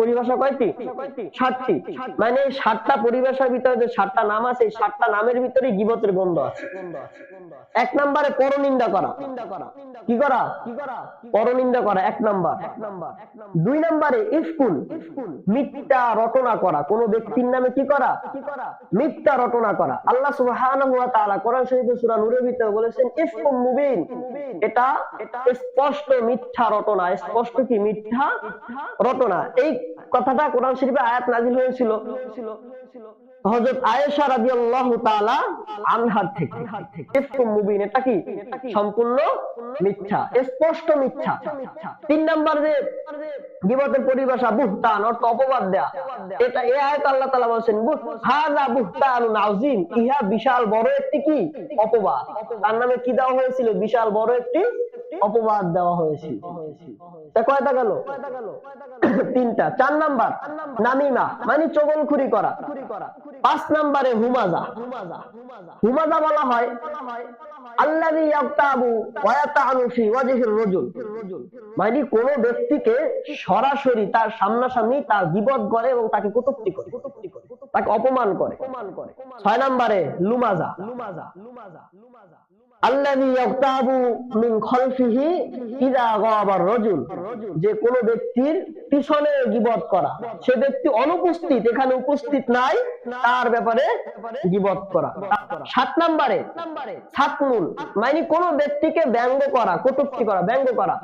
পরিভাষা কয়টি? ষাটটি মানে এই ষাটটা পরিভাষার ভিতরে যে ষাটটা নাম আছে এই ষাটটা নামের ভিতরে গিবতের গন্ধ আছে। এক নম্বরে পরনিন্দা করা। কি করা? কি করা? পরনিন্দা করা এক নাম্বার। এক নাম্বার দুই নম্বরে ইফকুন। মিথ্যা রটনা করা। কোন ব্যক্তির নামে কি করা? কি করা? মিথ্যা রটনা করা। আল্লাহ সুবহানাহু ওয়া তাআলা কোরআন শরীফে সূরা নূরের ভিতরে বলেছেন ইফকুম মুবিন। এটা এটা স্পষ্ট মিথ্যা রটনা। স্পষ্ট কি? মিথ্যা রটনা। এই কথাটা কোরআন শরীফে আয়াত নাজিল হয়েছিল। আয়েশা আনহার থেকে। মুবিন, এটা কি? সম্পূর্ণ মিথ্যা, স্পষ্ট মিথ্যা। তিন নাম্বার যে পরিভাষা, বুহতান, অর্থ অপবাদ দেয়া। এটা আয়াত আল্লাহ ইহা বিশাল বড় একটি কি? অপবাদ। তার নামে কি দেওয়া হয়েছিল? বিশাল বড় একটি অপবাদ দেওয়া হয়েছিল তা কয়টা গেল? তিনটা চার নাম্বার। নামিমা মানে চগলখুরি করা। পাঁচ নাম্বারে হুমাজা। হুমাজা বলা হয় ইয়াক্তাবু ওয়া ইয়াতানু ফি ওয়াজহির রাজুল। মানে কোন ব্যক্তিকে সরাসরি তার সামনাসামনি তার গীবত করে এবং তাকে কটূক্তি করে। তাকে অপমান করে। ছয় নাম্বারে লুমাজা। যে কোন ব্যক্তির পিছনে গীবত করা। সে ব্যক্তি অনুপস্থিত এখানে উপস্থিত নাই তার ব্যাপারে গীবত করা। সাত নম্বরে সাতমুল মানে কোন ব্যক্তিকে ব্যঙ্গ করা কটূক্তি করা। ব্যঙ্গ করা।